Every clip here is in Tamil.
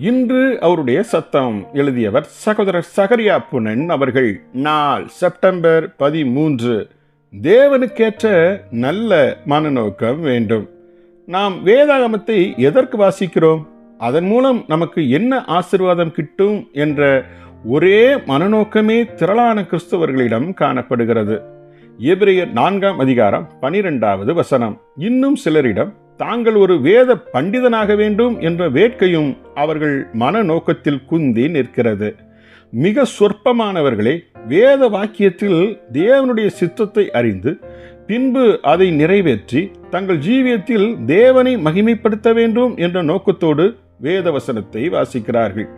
இன்று அவருடைய சத்தம் எழுதியவர் சகோதரர் சகரியா புனன் அவர்கள் நாள் செப்டம்பர் பதிமூன்று. தேவனுக்கேற்ற நல்ல மனநோக்கம் வேண்டும். நாம் வேதாகமத்தை எதற்கு வாசிக்கிறோம்? அதன் மூலம் நமக்கு என்ன ஆசிர்வாதம் கிட்டும்? என்ற ஒரே மனநோக்கமே திரளான கிறிஸ்தவர்களிடம் காணப்படுகிறது. எபிரேயர் நான்காம் அதிகாரம் பனிரெண்டாவது வசனம். இன்னும் சிலரிடம் தாங்கள் ஒரு வேத பண்டிதனாக வேண்டும் என்ற வேட்கையும் அவர்கள் மனநோக்கத்தில் குந்தி நிற்கிறது. மிக சொற்பமானவர்களே வேத வாக்கியத்தில் தேவனுடைய சித்தத்தை அறிந்து பின்பு அதை நிறைவேற்றி தங்கள் ஜீவியத்தில் தேவனை மகிமைப்படுத்த வேண்டும் என்ற நோக்கத்தோடு வேத வசனத்தை வாசிக்கிறார்கள்.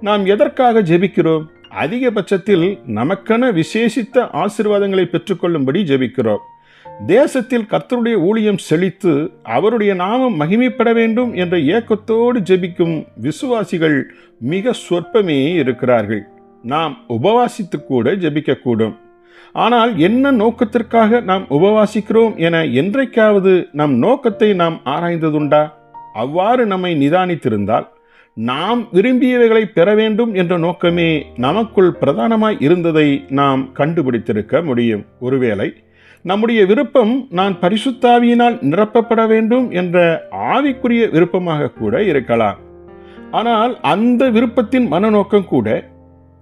நாம் எதற்காக ஜெபிக்கிறோம்? அதிகபட்சத்தில் நமக்கென விசேஷித்த ஆசிர்வாதங்களை பெற்றுக்கொள்ளும்படி ஜெபிக்கிறோம். தேசத்தில் கர்த்தருடைய ஊழியம் செழித்து அவருடைய நாமம் மகிமைப்பட வேண்டும் என்ற ஏக்கத்தோடு ஜெபிக்கும் விசுவாசிகள் மிக சொற்பமே இருக்கிறார்கள். நாம் உபவாசித்து கூட ஜெபிக்கக்கூடும். ஆனால் என்ன நோக்கத்திற்காக நாம் உபவாசிக்கிறோம் என என்றைக்காவது நம் நோக்கத்தை நாம் ஆராய்ந்ததுண்டா? அவ்வாறு நம்மை நிதானித்திருந்தால் நாம் விரும்பியவைகளை பெற வேண்டும் என்ற நோக்கமே நமக்குள் பிரதானமாய் இருந்ததை நாம் கண்டுபிடித்திருக்க முடியும். ஒருவேளை நம்முடைய விருப்பம் நான் பரிசுத்தாவியினால் நிரப்பப்பட வேண்டும் என்ற ஆவிக்குரிய விருப்பமாக கூட இருக்கலாம். ஆனால் அந்த விருப்பத்தின் மனநோக்கம் கூட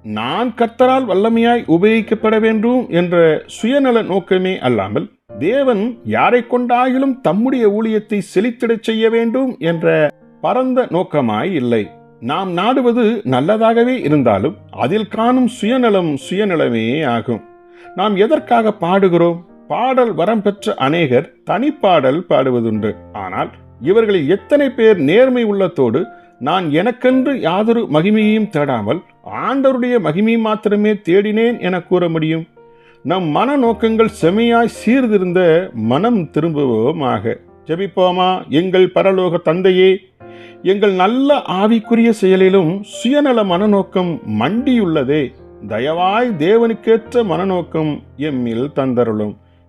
நான் கர்த்தரால் வல்லமையாய் உபயோகிக்கப்பட வேண்டும் என்ற சுயநல நோக்கமே அல்லாமல் தேவன் யாரை கொண்டாயிலும் தம்முடைய ஊழியத்தை செழித்திடச் செய்ய வேண்டும் என்ற பரந்த நோக்கமாய் இல்லை. நாம் நாடுவது நல்லதாகவே இருந்தாலும் அதில் காணும் சுயநலம் சுயநலமே ஆகும். நாம் எதற்காக பாடுகிறோம்? பாடல் வரம் பெற்ற அநேகர் தனிப்பாடல் பாடுவதுண்டு. ஆனால் இவர்களில் எத்தனை பேர் நேர்மை உள்ளத்தோடு நான் எனக்கென்று யாதொரு மகிமையையும் தேடாமல் ஆண்டவருடைய மகிமை மாத்திரமே தேடினேன் என கூற முடியும். நம் மன நோக்கங்கள் செமையாய் சீர்திருந்த மனம் திரும்புவோமாக. ஜெபிப்போமா எங்கள் பரலோக தந்தையே எங்கள் நல்ல ஆவிக்குரிய செயலிலும் சுயநல மனநோக்கம் மண்டியுள்ளதே. தயவாய் தேவனுக்கேற்ற மனநோக்கம் எம்மில் தந்தருளும்.